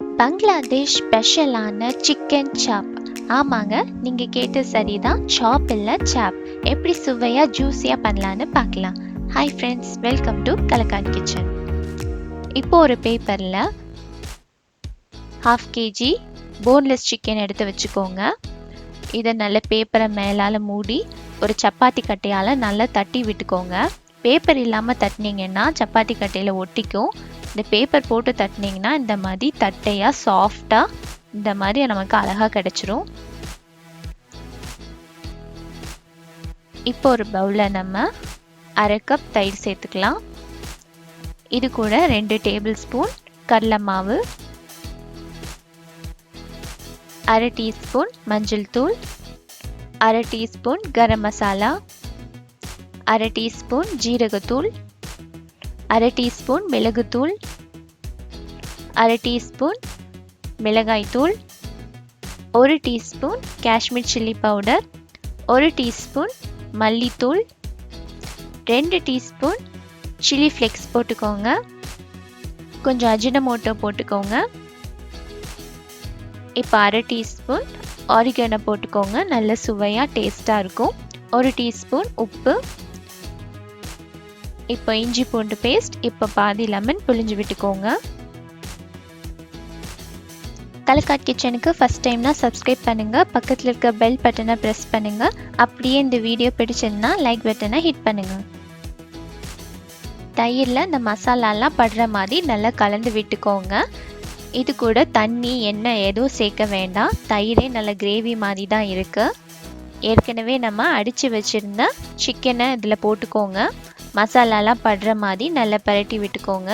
பங்களாதேஷ் ஸ்பெஷலான சிக்கன் சாப். ஆமாங்க நீங்கள் கேட்ட சரிதான். சாப் இல்லை சாப். எப்படி சுவையாக ஜூஸியாக பண்ணலான்னு பார்க்கலாம். Hi friends welcome to Kalakkan kitchen இப்போ ஒரு பேப்பரில் ஹாஃப் கேஜி போன்லெஸ் சிக்கன் எடுத்து வச்சுக்கோங்க. இதை நல்ல பேப்பரை மேலால் மூடி ஒரு சப்பாத்தி கட்டையால் நல்லா தட்டி விட்டுக்கோங்க. பேப்பர் இல்லாமல் தட்டினீங்கன்னா சப்பாத்தி கட்டையில் ஒட்டிக்கும். இந்த பேப்பர் போட்டு தட்டினீங்கன்னா இந்த மாதிரி தட்டையாக சாஃப்டாக இந்த மாதிரி நமக்கு அழகாக கிடச்சிரும். இப்போ ஒரு பவுலில் நம்ம அரை கப் தயிர் சேர்த்துக்கலாம். இது கூட ரெண்டு டேபிள் ஸ்பூன் கடலை மாவு அரை டீஸ்பூன் மஞ்சள் தூள் அரை டீஸ்பூன் கரம் மசாலா அரை டீஸ்பூன் ஜீரகத்தூள் அரை டீஸ்பூன் மிளகுத்தூள் அரை டீஸ்பூன் மிளகாய்த்தூள் ஒரு டீஸ்பூன் காஷ்மீர் சில்லி பவுடர் ஒரு டீஸ்பூன் மல்லித்தூள் ரெண்டு டீஸ்பூன் சில்லி ஃப்ளெக்ஸ் போட்டுக்கோங்க. கொஞ்சம் அஜினமோட்டோ போட்டுக்கோங்க. இப்போ அரை டீஸ்பூன் ஆரிகனை போட்டுக்கோங்க. நல்ல சுவையாக டேஸ்ட்டாக இருக்கும். ஒரு டீஸ்பூன் உப்பு இப்போ இஞ்சி பூண்டு பேஸ்ட் இப்போ பாதி லெமன் புளிஞ்சு விட்டுக்கோங்க. கலக்காட் கிச்சனுக்கு ஃபஸ்ட் டைம்னா சப்ஸ்கிரைப் பண்ணுங்கள் பக்கத்தில் இருக்க பெல் பட்டனை ப்ரெஸ் பண்ணுங்கள் அப்படியே இந்த வீடியோ பிடிச்சிருந்தா லைக் பட்டனை ஹிட் பண்ணுங்கள் தயிரில் இந்த மசாலாலாம் படுற மாதிரி நல்லா கலந்து விட்டுக்கோங்க. இது கூட தண்ணி எண்ணெய் எதுவும் சேர்க்க வேண்டாம். தயிரே நல்ல கிரேவி மாதிரி தான் இருக்குது ஏற்கனவே நம்ம அடித்து வச்சுருந்த சிக்கனை இதில் போட்டுக்கோங்க. மசாலாலாம் படுற மாதிரி நல்லா பரட்டி விட்டுக்கோங்க.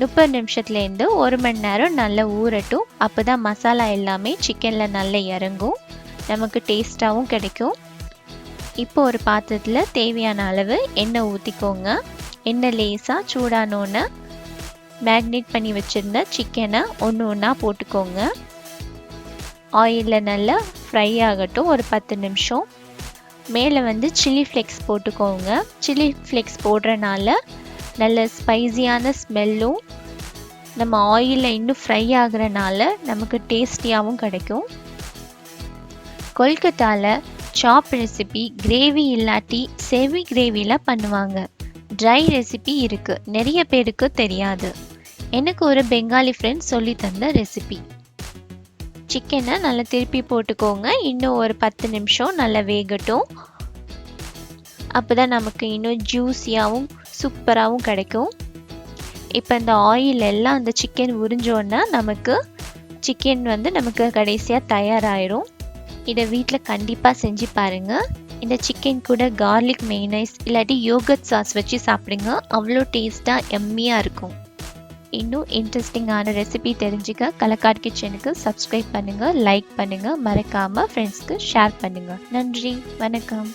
முப்பது நிமிஷத்துலேருந்து ஒரு மணி நேரம் நல்லா ஊறட்டும். அப்போ தான் மசாலா எல்லாமே சிக்கனில் நல்லா இறங்கும். நமக்கு டேஸ்ட்டாகவும் கிடைக்கும். இப்போ ஒரு பாத்திரத்தில் தேவையான அளவு எண்ணெய் ஊற்றிக்கோங்க எண்ணெய் லேசாக சூடானோன்னு மேக்னேட் பண்ணி வச்சுருந்த சிக்கனை ஒன்று ஒன்றா போட்டுக்கோங்க. ஆயிலில் நல்லா ஃப்ரை ஆகட்டும் ஒரு பத்து நிமிஷம். மேலே வந்து சில்லி ஃப்ளெக்ஸ் போட்டுக்கோங்க. சில்லி ஃப்ளெக்ஸ் போடுறனால நல்ல ஸ்பைஸியான ஸ்மெல்லும் நம்ம ஆயிலில் இன்னும் ஃப்ரை ஆகுறனால நமக்கு டேஸ்டியாகவும் கிடைக்கும். கொல்கத்தாவில் சாப் ரெசிபி கிரேவி இல்லாட்டி செவி கிரேவியில் பண்ணுவாங்க. ட்ரை ரெசிபி இருக்குது நிறைய பேருக்கு தெரியாது. எனக்கு ஒரு பெங்காலி ஃப்ரெண்ட் சொல்லி தந்த ரெசிபி சிக்கனை நல்லா திருப்பி போட்டுக்கோங்க. இன்னும் ஒரு பத்து நிமிஷம் நல்லா வேகட்டும். அப்போ தான் நமக்கு இன்னும் ஜூஸியாகவும் சூப்பராகவும் கிடைக்கும். இப்போ இந்த ஆயில் எல்லாம் அந்த சிக்கன் உறிஞ்சோன்னா நமக்கு சிக்கன் வந்து நமக்கு கடைசியாக தயாராகிடும் இதை வீட்டில் கண்டிப்பாக செஞ்சு பாருங்கள் இந்த சிக்கன் கூட கார்லிக் மெய்னைஸ் இல்லாட்டி யோகட் சாஸ் வச்சு சாப்பிடுங்க. அவ்வளோ டேஸ்ட்டாக எம்மியாக இருக்கும். இன்னும் இன்ட்ரெஸ்டிங்கான ரெசிபி தெரிஞ்சுக்க கலக்காட் கிச்சனுக்கு சப்ஸ்கிரைப் பண்ணுங்கள் லைக் பண்ணுங்கள் மறக்காமல் ஃப்ரெண்ட்ஸ்க்கு ஷேர் பண்ணுங்கள் நன்றி வணக்கம்.